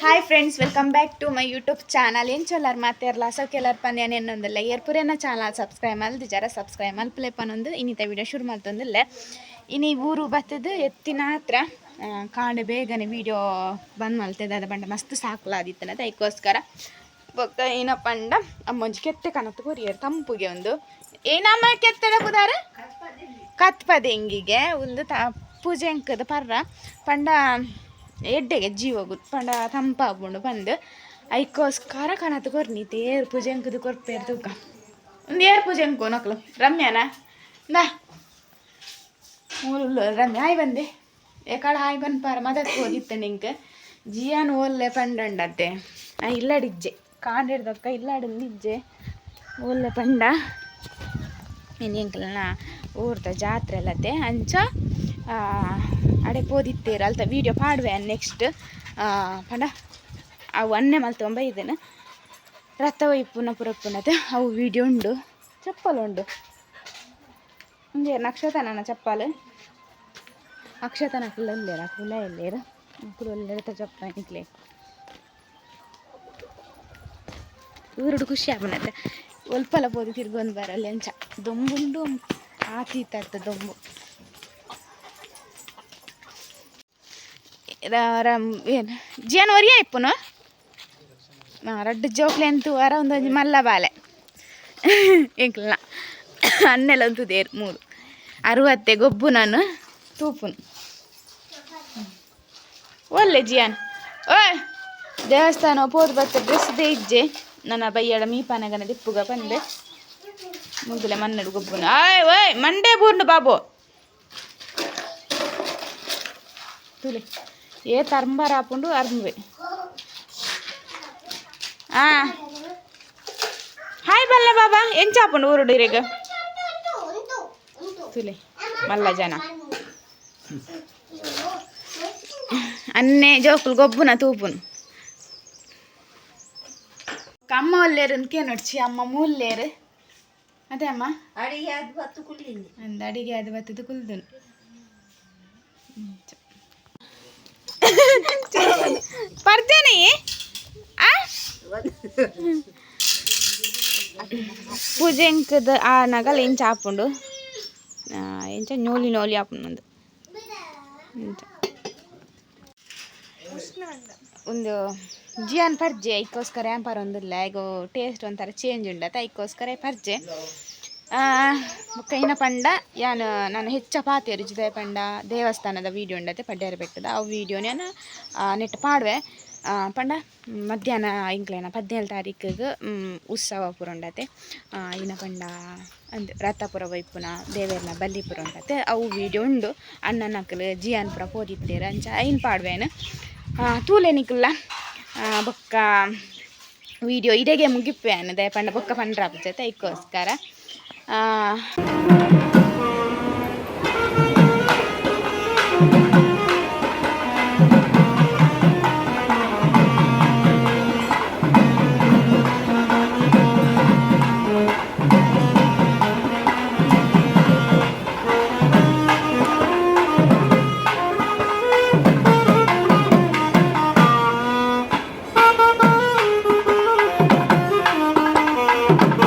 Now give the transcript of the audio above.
Hi friends welcome back to my YouTube channel ಏನು ಚೊಲ್ಲಾರ ಮಾತಾರಲ್ಲ ಸೊ ಕೆಲರ್ ಪನ್ಯಾನ ಏನೊಂದಿಲ್ಲ ಏರ್ಪುರೇನ ಚಾನಲ್ ಸಬ್ಸ್ಕ್ರೈಬ್ ಮಲ್ದು ಜರ ಸಬ್ಸ್ಕ್ರೈಬ್ ಮಲ್ಪಲೆ ಪನ್ನೊಂದು. ಇನ್ನಿತ ವಿಡಿಯೋ ಶುರು ಮಾಡ್ತಂದಿಲ್ಲ ಇನ್ನು ಊರು ಬರ್ತದ ಎತ್ತಿನ ಹತ್ರ ಕಾಣ ಬೇಗನೆ ವಿಡಿಯೋ ಬಂದ್ ಮಲ್ತದ ಅದ ಬಂಡ ಮಸ್ತ್ ಸಾಕ್ಲಾದಿತ್ತನ ಅದಕ್ಕೋಸ್ಕರ. ಬೊಕ್ಕ ಏನ ಪಂಡ ಅಮ್ಮೊಂಜಿ ಕೆತ್ತೆ ಕನತ್ತು ಕೊರಿಯರ್ ತಂಪುಗೆ ಒಂದು. ಏನಮ್ಮ ಕೆತ್ತೆಡ ಬುದಾರ ಕತ್ಪದೆ ಕತ್ಪದೆಂಗಿಗೆ. ಒಂದು ತ, ಪೂಜೆ ಅಂಕದ ಪರ್ರ. ಪಂಡ ಎಡ್ಡೆಗೆ ಜೀವಗು ಪಂಡ ತಂಪಾಗ್ಬಂಡು ಬಂದು ಐಕೋಸ್ಕರ ಕಣತ್ ಕೊರ್ನಿ, ತೇರ್ ಪೂಜೆ ಅಂಕದು ಕೊರ್ಪೇರ್ ತೂಕ ಒಂದು ಏರ್ ಪೂಜೆ ಅಂಕು ನಕ್ಲು. ರಮ್ಯಾನ? ನಾ ಮೂಲು ರಮ್ಯ ಹಾಯ್ ಬಂದೆ. ಏಕಾಡ ಹಾಯ್ ಬಂದ್ ಪಾರ ಮದಕ್ಕೆ ಹೋಗಿತ್ತೆ ನಿಂಗೆ ಜಿಯಾನ್ ಓಲ್ಲೆ ಪಂಡಂಡತ್ತೆ ಆ ಇಲ್ಲಾಡಿಜ್ಜೆ. ಕಾಂಡಿಡ್ದಕ್ಕ ಇಲ್ಲಾಡಿಜ್ಜೆ ಓಲ್ಲೆ ಪಂಡ. ಇನ್ನೆಂಕಲ್ನ ಊರ್ದ ಜಾತ್ರೆ ಅಲ್ಲತ್ತೆ ಅಂಚ ಆ, ಅಡೆ ಪೋದಿತ್ತೇರ ಅಲ್ತ ವೀಡಿಯೋ ಪಾಡುವೆ ನೆಕ್ಸ್ಟ್ ಪಂಡ ಅವು ಅನ್ನೆ ಮಲ್ತೊಂಬ ಇದ್ದೇನೆ ರಥ ಒಯ್ಪುನ ಪುರಪ್ಪುನದ ಅವು ವೀಡಿಯೋ ಉಂಡು. ಚಪ್ಪಲ್ ಉಂಡು. ಹಿಂಗೆ ನಕ್ಷತ್ರ ನನ್ನ ಚಪ್ಪಲ್? ಅಕ್ಷತನ ಫುಲ್ ಇಲ್ಲೇರ ಕುಲ ಎಲ್ಲೇರ? ಫುಲ್ ಇಲ್ಲೇರ ಚಪ್ಪ ನಿಕ್ಲೆ ಊರುಡು ಖುಷಿ ಆಪನತ್ತೆ ಒಲ್ಪಲ ಪೋದು ತಿರ್ಗೊಂದು ಬರಲ್ಲ ಅಂಚ. ದೊಂಬುಂಡು ಆತೀತ ದೊಂಬು ಏನು, ಜನವರಿ ಇಪ್ಪುನು ರಡ್ಡು ಜೋಕ್ಲೆ ಅಂತೂ ವರ ಒಂದೊಂದು ಮಲ್ಲ ಬಾಲೆ. ಎಂಕ್ಲ ಅನ್ನೆಲ್ಲ ದೇರ್ ಮೂರು. ಅರುವತ್ತೆ ಗೊಬ್ಬು ನಾನು ತೂಪುನು. ಒಳ್ಳೆ ಜಿಯಾನ್. ಓ ದೇವಸ್ಥಾನ ಪೋದು ಬತ್ತ ಡ್ರೆಸ್ ದೇ ಇಜ್ಜೆ. ನನ್ನ ಬೈಯಡ ಮೀಪಾನಗನ ದಿಪ್ಪುಗ ಬಂದೆ. ముగ్గులేమన్నాడు గుప్పుకుని ఆయ్ ఓయ్ మండే బూర్ను బాబు. తులే. ఏ తరంబ రాపుండు అరుమువే. హాయ్ బల్ల బాబా ఏం చాపండు ఊరుడు ఇరగ తులే మళ్ళా జన. అన్నే జోకులు గొబ్బున తూపును. ఒక అమ్మ వాళ్ళు లేరు ఇంకే నడిచి? అమ్మ మూలు లేరు. ಅಡಿಗೆ ಅದು ಬತ್ತು ಕುಳ್ಳಿಂది ಅಂದ ಅಡಿಗೆ ಅದು ಬತ್ತದು ಕುಲ್ದನು. ಪರ್ತೇನೆ ಆ? ಪೂಜೆ ಇಂಕದ ಆ ನಗಲ್ ಎಂಚ ಆಪುಂಡು ಆ, ಎಂಚ ನೋಲಿ ನೋಲಿ ಆಪುಂಡು ಎಂಚ ಒಂದು ಜಿಯಾನ್ ಪರ್ಜೆ ಐಕೋಸ್ಕರ ಏನ್ ಪರೊಂದಿಲ್ಲ ಈಗ ಟೇಸ್ಟ್ ಒಂಥರ ಚೇಂಜ್ ಉಂಡತ ಐಕೋಸ್ಕರ ಪರ್ಜೆ. ಕೈನ ಪಂಡ, ಯಾನು, ನಾನು ಹೆಚ್ಚ ಪಾತೆರು ಜಿದಾಯ ಪಂಡ, ದೇವಸ್ಥಾನದ ವೀಡಿಯೋ ಉಂಡತೆ ಪಡ್ಡೆ ಬೆಟ್ಟದ. ಆ ವೀಡಿಯೋ ನಾನು ನೆಟ್ ಪಾಡುವೆ. ಪಂಡ, ಮಧ್ಯಾಹ್ನ ಇಂಕ್ಲೇನ ಹದಿನೇಳು ತಾರೀಕಿಗೆ ಉತ್ಸವ ಪೂರ ಉಂಡತೆ ಇನ್ನ ಪಂಡ, ಅಂದ್, ರಥಪುರ ವೈಪುನ, ದೇವೇರ್ನ ಬಲ್ಲಿಪುರ ಉಂಡತೆ ಅವು ವೀಡಿಯೋ ಉಂಡು. ಅಣ್ಣ ನಕಲು ಜಿಯಾನ್ ಪುರ ಪೋದಿತ್ತೇರು ಅಂಚ, ಐನ್ ಪಾಡ್ವೇನು. ತೂಲೆ ನಿಕುಲ್ಲ ಬೊಕ್ಕ ವಿಡಿಯೋ ಇಡೆಗೆ ಮುಗಿಪೇನು ದಯಪಂಡ ಬೊಕ್ಕ ಪಂಡ್ರ ಜೊತೆ ಇದಕ್ಕೋಸ್ಕರ Thank you. go, go.